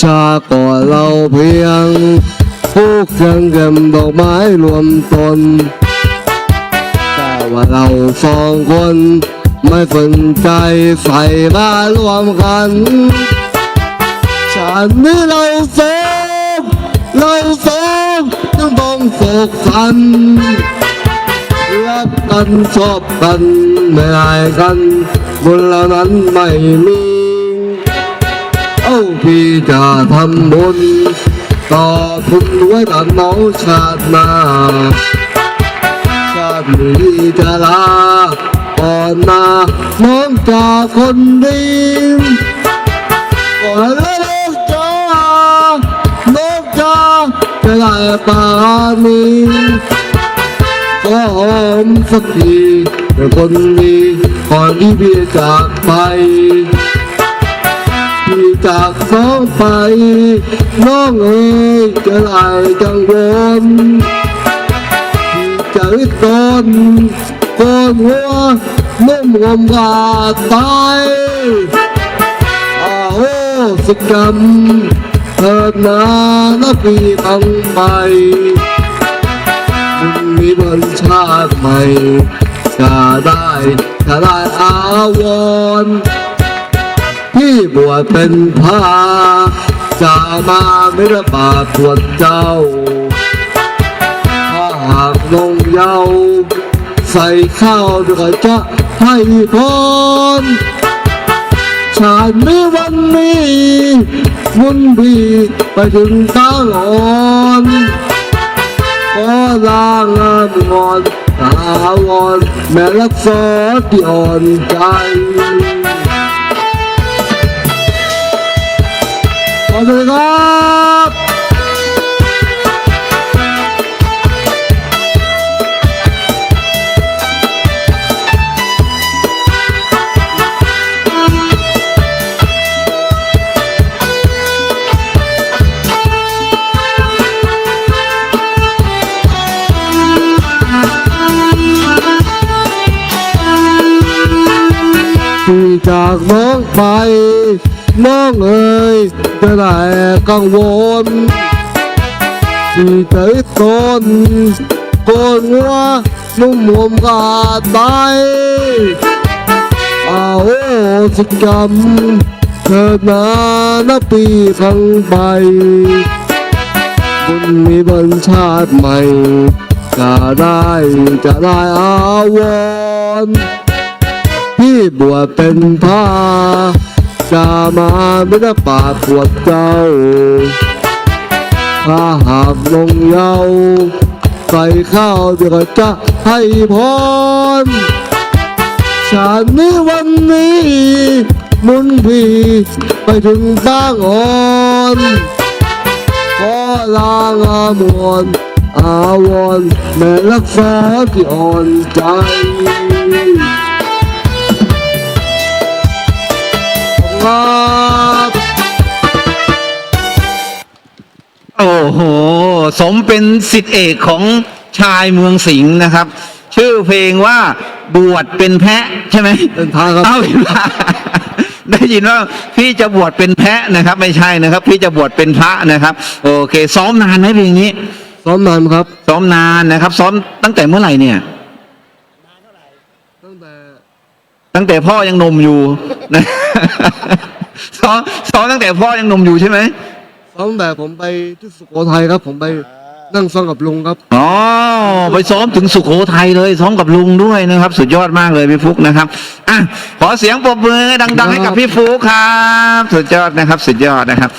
ชาก่อนเราเพียงผูกเคียงเก็บดอกไม้รวมตน แต่ว่าเราสองคน ไม่สนใจใส่มารวมกันชาตินี้เราสองเราสองต้องต้องโศกสันรักกันชอบกันไม่อายกันบนเหล่านั้นไม่มี พี่จะทำบุญ ต่อคุณไว้ตัดน้องชาติหน้าชาตินี้จะลาก่อนมาน้องจากคนดีก่อนแล้วน้องจาน้องจาจะได้ปานี้ก็หอมสักทีเป็นคนดีก่อนที่พี่จากไป จากสองไป น้องเอ๋ยจะไหลกังวลพี่จะริดตนโกนหัวนุ่มงมกาตายอาโหสิกรรมเถิดนานะพีทั้งไปคุณมีบนชาติใหม่จะได้จะได้อาวรณ์ ที่บวชเป็นพระจะมาไม่ระบาดปวดเจ้า ถ้าหากลงเยาว์ใส่ข้าวดี๋ยจะให้พรชาตินี้วันนี้มุนพีไปถึงตั้งอ่อนขอลางามงอนตาวอนแม่รักษาที่อ่อนใจ ขอบคุณครับที่จากน้อง ไปน้องเอ๋ยจะได้กังวลที่ใจตนโกนหัวนุ่มหวมกาดไปเอาสิกรรมเถิดนานับปีทั้งไปบุญมีบนชาติใหม่ จะได้จะได้อาวรพี่บวชเป็นพระ จะมาไม่ได้ปาดปวดเจ้า ถ้าหากลงเยาใส่ข้าวเดี๋ยวก็จะให้พรชาตินี้วันนี้ มุนพีไปถึงบ้างอ่อนขอลางามวนอาวรณ์แม่รักษาที่อ่อนใจ ครับ โอ้โห สมเป็นสิทธิเอกของชายเมืองสิงห์นะครับ ชื่อเพลงว่าบวชเป็นแพะใช่ไหมเป็นพระครับ เอาเป็นพระได้ยินว่าพี่จะบวชเป็นแพะนะครับ ไม่ใช่นะครับ พี่จะบวชเป็นพระนะครับ โอเค ซ้อมนานไหมเพลงนี้ ซ้อมนานครับ ซ้อมนานนะครับ ซ้อมตั้งแต่เมื่อไหร่เนี่ย ตั้งแต่ ตั้งแต่พ่อยังหนมอยู่นะซ้อมซ้อมตั้งแต่พ่อยังหนมอยู่ใช่ไหมซ้อมแต่ผมไปที่สุโขทัยครับ ผมไปนั่งซ้อมกับลุงครับอ๋อไปซ้อมถึงสุโขทัยเลยซ้อมกับลุงด้วยนะครับ สุดยอดมากเลยพี่ฟุกนะครับอะขอเสียงปรบมือดัง ๆ ให้กับพี่ฟุกครับ สุดยอดนะครับ สุดยอดนะครับ